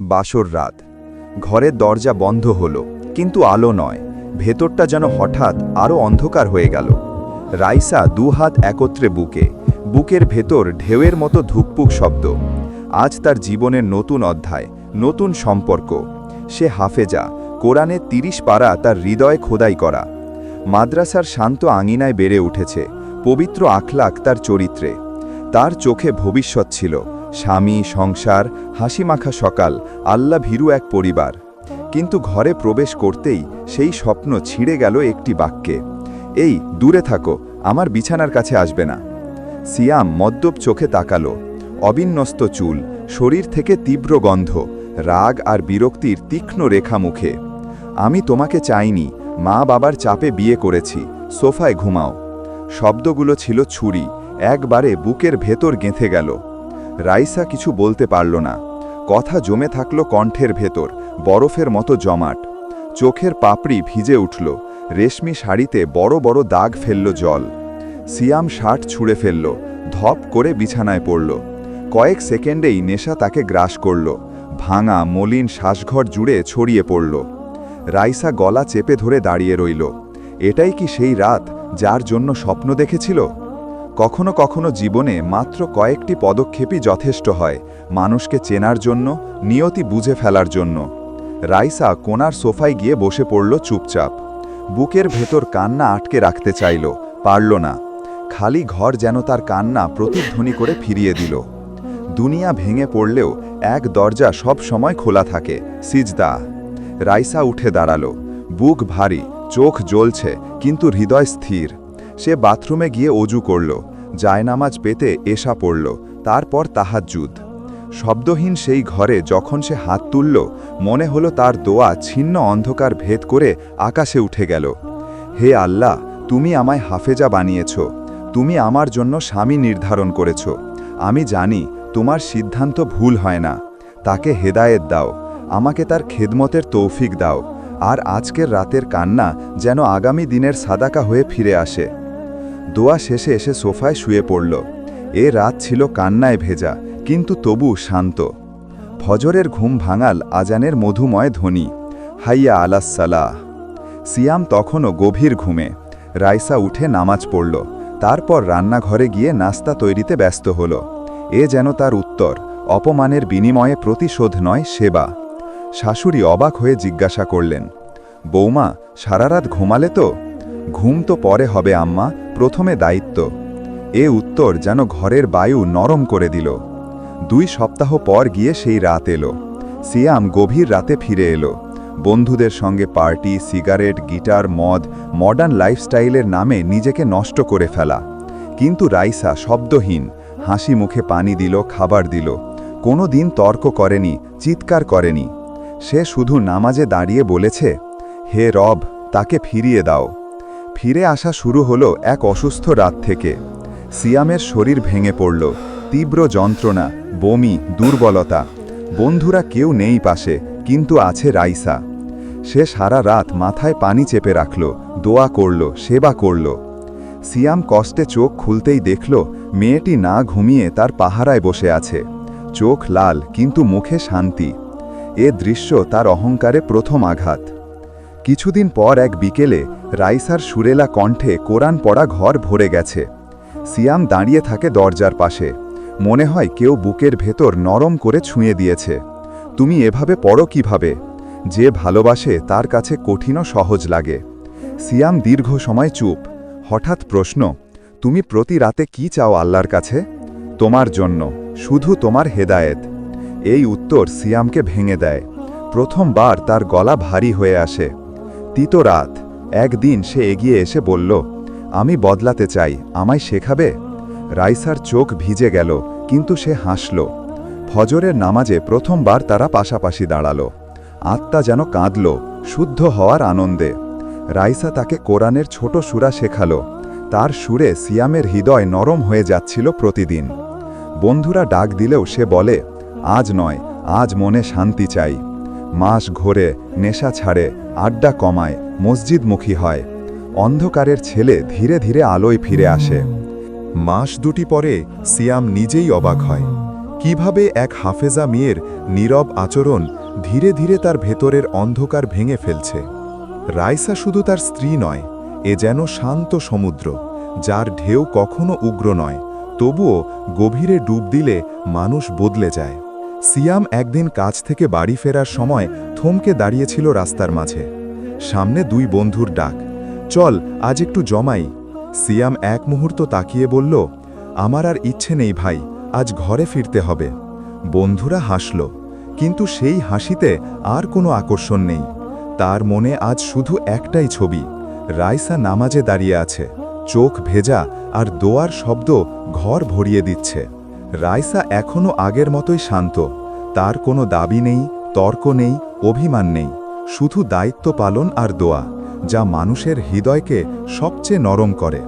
বাসর রাত। ঘরের দরজা বন্ধ হলো, কিন্তু আলো নয়। ভেতরটা যেন হঠাৎ আরও অন্ধকার হয়ে গেল। রাইসা দু হাত একত্রে বুকে, বুকের ভেতর ঢেউয়ের মতো ধুকপুক শব্দ। আজ তার জীবনের নতুন অধ্যায়, নতুন সম্পর্ক। সে হাফেজা কোরআনের তিরিশ পারা তার হৃদয় খোদাই করা। মাদ্রাসার শান্ত আঙিনায় বেড়ে উঠেছে, পবিত্র আখলাক তার চরিত্রে। তার চোখে ভবিষ্যৎ ছিল স্বামী, সংসার, হাসিমাখা সকাল, আল্লা ভীরু এক পরিবার। কিন্তু ঘরে প্রবেশ করতেই সেই স্বপ্ন ছিঁড়ে গেল একটি বাক্যে। এই, দূরে থাকো, আমার বিছানার কাছে আসবে না। সিয়াম মদ্যপ চোখে তাকালো। অবিন্যস্ত চুল, শরীর থেকে তীব্র গন্ধ, রাগ আর বিরক্তির তীক্ষ্ণ রেখা মুখে। আমি তোমাকে চাইনি, মা বাবার চাপে বিয়ে করেছি, সোফায় ঘুমাও। শব্দগুলো ছিল ছুরি, একবারে বুকের ভেতর গেঁথে গেল। রাইসা কিছু বলতে পারল না। কথা জমে থাকল কণ্ঠের ভেতর, বরফের মতো জমাট। চোখের পাপড়ি ভিজে উঠল, রেশমি শাড়িতে বড় বড় দাগ ফেলল জল। সিয়াম শার্ট ছুঁড়ে ফেলল, ধপ করে বিছানায় পড়ল। কয়েক সেকেন্ডেই নেশা তাকে গ্রাস করল, ভাঙা, মলিন শ্বাসঘর জুড়ে ছড়িয়ে পড়ল। রাইসা গলা চেপে ধরে দাঁড়িয়ে রইল, এটাই কি সেই রাত যার জন্য স্বপ্ন দেখেছিল? কখনো কখনো জীবনে মাত্র কয়েকটি পদক্ষেপই যথেষ্ট হয়, মানুষকে চেনার জন্য, নিয়তি বুঝে ফেলার জন্য। রাইসা কোনার সোফায় গিয়ে বসে পড়ল চুপচাপ। বুকের ভেতর কান্না আটকে রাখতে চাইল, পারল না। খালি ঘর যেন তার কান্না প্রতিধ্বনি করে ফিরিয়ে দিল। দুনিয়া ভেঙে পড়লেও এক দরজা সব সময় খোলা থাকে, সিজদা। রাইসা উঠে দাঁড়াল। বুক ভারী, চোখ জ্বলছে, কিন্তু হৃদয় স্থির। সে বাথরুমে গিয়ে অজু করল, জায়নামাজ পেতে এসা পড়ল, তারপর তাহাজ্জুদ। শব্দহীন সেই ঘরে যখন সে হাত তুলল, মনে হলো তার দোয়া ছিন্ন অন্ধকার ভেদ করে আকাশে উঠে গেল। হে আল্লাহ, তুমি আমায় হাফেজা বানিয়েছ, তুমি আমার জন্য স্বামী নির্ধারণ করেছ। আমি জানি তোমার সিদ্ধান্ত ভুল হয় না। তাকে হেদায়েত দাও, আমাকে তার খেদমতের তৌফিক দাও, আর আজকের রাতের কান্না যেন আগামী দিনের সাদাকা হয়ে ফিরে আসে। দোয়া শেষে এসে সোফায় শুয়ে পড়ল। এ রাত ছিল কান্নায় ভেজা, কিন্তু তবু শান্ত। ফজরের ঘুম ভাঙাল আজানের মধুময় ধ্বনি, হাইয়া আলাসালাহ সিয়াম তখনও গভীর ঘুমে। রাইসা উঠে নামাজ পড়ল, তারপর রান্নাঘরে গিয়ে নাস্তা তৈরিতে ব্যস্ত হল। এ যেন তার উত্তর, অপমানের বিনিময়ে প্রতিশোধ নয়, সেবা। শাশুড়ি অবাক হয়ে জিজ্ঞাসা করলেন, বৌমা, সারারাত ঘুমালে তো? ঘুম তো পরে হবে আম্মা প্রথমে দায়িত্ব। এ উত্তর যেন ঘরের বায়ু নরম করে দিল। দুই সপ্তাহ পর গিয়ে সেই রাত এলো। সিয়াম গভীর রাতে ফিরে এলো। বন্ধুদের সঙ্গে পার্টি, সিগারেট, গিটার, মদ মডার্ন লাইফস্টাইলের নামে নিজেকে নষ্ট করে ফেলা। কিন্তু রাইসা শব্দহীন, হাসি মুখে পানি দিল, খাবার দিল। কোনো দিন তর্ক করেনি, চিৎকার করেনি। সে শুধু নামাজে দাঁড়িয়ে বলেছে, হে রব, তাকে ফিরিয়ে দাও। ফিরে আসা শুরু হলো এক অসুস্থ রাত থেকে। সিয়ামের শরীর ভেঙে পড়ল। তীব্র যন্ত্রণা, বমি, দুর্বলতা। বন্ধুরা কেউ নেই পাশে, কিন্তু আছে রাইসা। সে সারা রাত মাথায় পানি চেপে রাখল, দোয়া করল, সেবা করল। সিয়াম কষ্টে চোখ খুলতেই দেখল, মেয়েটি না ঘুমিয়ে তার পাহারায় বসে আছে। চোখ লাল, কিন্তু মুখে শান্তি। এ দৃশ্য তার অহংকারে প্রথম আঘাত। কিছুদিন পর এক বিকেলে রাইসার সুরেলা কণ্ঠে কোরআন পড়া ঘর ভরে গেছে। সিয়াম দাঁড়িয়ে থাকে দরজার পাশে। মনে হয় কেউ বুকের ভেতর নরম করে ছুঁয়ে দিয়েছে। তুমি এভাবে পড়ো কীভাবে? যে ভালোবাসে তার কাছে কঠিনও সহজ লাগে। সিয়াম দীর্ঘ সময় চুপ। হঠাৎ প্রশ্ন, তুমি প্রতি রাতে কি চাও আল্লাহর কাছে? তোমার জন্য, শুধু তোমার হেদায়েত। এই উত্তর সিয়ামকে ভেঙে দেয়। প্রথমবার তার গলা ভারী হয়ে আসে। তিত রাত। একদিন সে এগিয়ে এসে বলল, আমি বদলাতে চাই, আমায় শেখাবে? রাইসার চোখ ভিজে গেল, কিন্তু সে হাসল। ফজরের নামাজে প্রথমবার তারা পাশাপাশি দাঁড়াল। আত্মা যেন কাঁদল, শুদ্ধ হওয়ার আনন্দে। রাইসা তাকে কোরআনের ছোট সুরা শেখাল। তার সুরে সিয়ামের হৃদয় নরম হয়ে যাচ্ছিল প্রতিদিন। বন্ধুরা ডাক দিলেও সে বলে, আজ নয়, আজ মনে শান্তি চাই। মাস ঘোরে, নেশা ছাড়ে, আড্ডা কমায়, মসজিদমুখী হয়। অন্ধকারের ছেলে ধীরে ধীরে আলোয় ফিরে আসে। মাস দুটি পরে সিয়াম নিজেই অবাক হয়। কীভাবে এক হাফেজা মেয়ের নীরব আচরণ ধীরে ধীরে তার ভেতরের অন্ধকার ভেঙে ফেলছে। রাইসা শুধু তার স্ত্রী নয়, এ যেন শান্ত সমুদ্র, যার ঢেউ কখনো উগ্র নয়, তবুও গভীরে ডুব দিলে মানুষ বদলে যায়। সিয়াম একদিন কাজ থেকে বাড়ি ফেরার সময় থমকে দাঁড়িয়েছিল রাস্তার মাঝে। সামনে দুই বন্ধুর ডাক, চল, আজ একটু জমাই। সিয়াম এক মুহূর্ত তাকিয়ে বলল, আমার আর ইচ্ছে নেই ভাই, আজ ঘরে ফিরতে হবে। বন্ধুরা হাসল, কিন্তু সেই হাসিতে আর কোনো আকর্ষণ নেই। তার মনে আজ শুধু একটাই ছবি, রাইসা নামাজে দাঁড়িয়ে আছে, চোখ ভেজা আর দোয়ার শব্দ ঘর ভরিয়ে দিচ্ছে। রাইসা এখনও আগের মতোই শান্ত। তার কোনো দাবি নেই, তর্ক নেই, অভিমান নেই। শুধু দায়িত্ব পালন আর দোয়া, যা মানুষের হৃদয়কে সবচেয়ে নরম করে।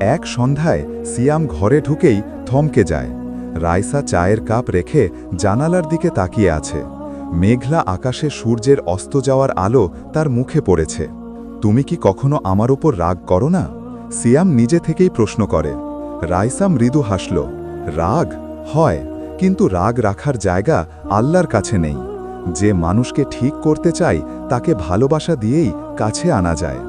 এক সন্ধ্যায় সিয়াম ঘরে ঢুকেই থমকে যায়। রাইসা চায়ের কাপ রেখে জানালার দিকে তাকিয়ে আছে। মেঘলা আকাশে সূর্যের অস্ত যাওয়ার আলো তার মুখে পড়েছে। তুমি কি কখনো আমার ওপর রাগ করো না? সিয়াম নিজে থেকেই প্রশ্ন করে। রাইসা মৃদু হাসল। রাগ হয়, কিন্তু রাগ রাখার জায়গা আল্লাহর কাছে নেই। যে মানুষকে ঠিক করতে চাই তাকে ভালোবাসা দিয়েই কাছে আনা যায়।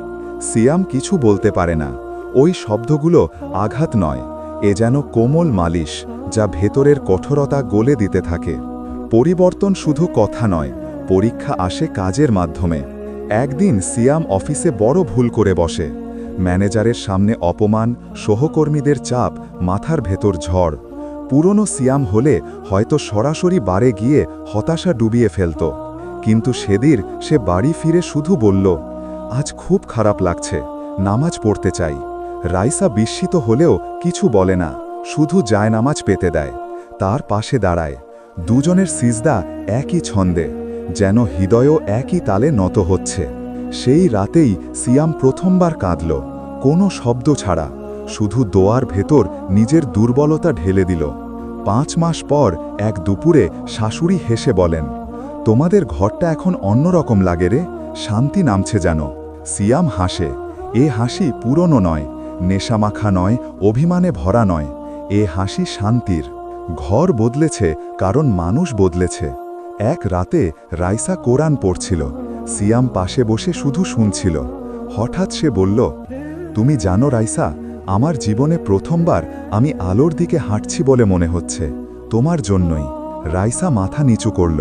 সিয়াম কিছু বলতে পারে না। ওই শব্দগুলো আঘাত নয়। এ যেন কোমল মালিশ, যা ভেতরের কঠোরতা গলে দিতে থাকে। পরিবর্তন শুধু কথা নয়, পরীক্ষা আসে কাজের মাধ্যমে। একদিন সিয়াম অফিসে বড় ভুল করে বসে। ম্যানেজারের সামনে অপমান, সহকর্মীদের চাপ, মাথার ভেতর ঝড়। পুরনো সিয়াম হলে হয়তো সরাসরি বারে গিয়ে হতাশা ডুবিয়ে ফেলত। কিন্তু সেদিন সে বাড়ি ফিরে শুধু বলল, আজ খুব খারাপ লাগছে, নামাজ পড়তে চাই। রাইসা বিস্মিত হলেও কিছু বলে না, শুধু যায় নামাজ পেতে দেয়। তার পাশে দাঁড়ায়। দুজনের সিজদা একই ছন্দে, যেন হৃদয়ও একই তালে নত হচ্ছে। সেই রাতেই সিয়াম প্রথমবার কাঁদল। কোনো শব্দ ছাড়া, শুধু দোয়ার ভেতর নিজের দুর্বলতা ঢেলে দিল। পাঁচ মাস পর এক দুপুরে শাশুড়ি হেসে বলেন, তোমাদের ঘরটা এখন অন্যরকম লাগে রে, শান্তি নামছে যেন। সিয়াম হাসে, এ হাসি পুরনো নয়, নেশামাখা নয়, অভিমানে ভরা নয়, এ হাসি শান্তির। ঘর বদলেছে, কারণ মানুষ বদলেছে। এক রাতে রাইসা কোরআন পড়ছিল। সিয়াম পাশে বসে শুধু শুনছিল। হঠাৎ সে বলল, তুমি জানো রাইসা, আমার জীবনে প্রথমবার আমি আলোর দিকে হাঁটছি বলে মনে হচ্ছে। তোমার জন্যই। রাইসা মাথা নিচু করল,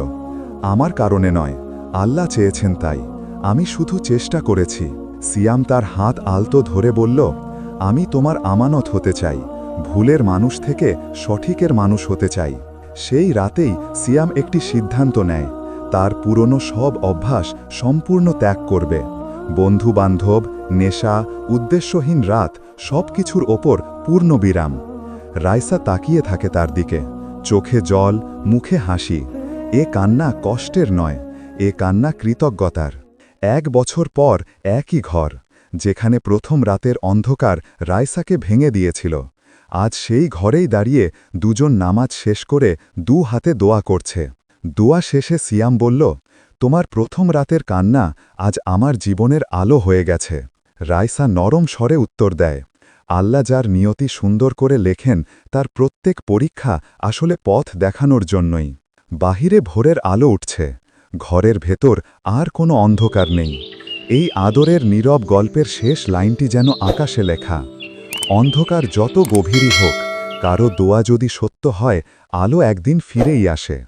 আমার কারণে নয়, আল্লাহ চেয়েছেন তাই। আমি শুধু চেষ্টা করেছি। সিয়াম তার হাত আলতো ধরে বলল, আমি তোমার আমানত হতে চাই, ভুলের মানুষ থেকে সঠিকের মানুষ হতে চাই। সেই রাতেই সিয়াম একটি সিদ্ধান্ত নেয়। তার পুরনো সব অভ্যাস সম্পূর্ণ ত্যাগ করবে। বন্ধু বান্ধব নেশা, উদ্দেশ্যহীন রাত সব কিছুর ওপর পূর্ণ বিরাম। রাইসা তাকিয়ে থাকে তার দিকে। চোখে জল, মুখে হাসি। এ কান্না কষ্টের নয়, এ কান্না কৃতজ্ঞতার। এক বছর পর একই ঘর, যেখানে প্রথম রাতের অন্ধকার রাইসাকে ভেঙে দিয়েছিল। আজ সেই ঘরেই দাঁড়িয়ে দুজন নামাজ শেষ করে দু হাতে দোয়া করছে। দোয়া শেষে সিয়াম বলল, তোমার প্রথম রাতের কান্না আজ আমার জীবনের আলো হয়ে গেছে। রাইসা নরম স্বরে উত্তর দেয়, আল্লাহ যার নিয়তি সুন্দর করে লেখেন, তার প্রত্যেক পরীক্ষা আসলে পথ দেখানোর জন্যই। বাহিরে ভোরের আলো উঠছে, ঘরের ভেতর আর কোনো অন্ধকার নেই। এই আদরের নীরব গল্পের শেষ লাইনটি যেন আকাশে লেখা, অন্ধকার যত গভীরই হোক, কারও দোয়া যদি সত্য হয়, আলো একদিন ফিরেই আসে।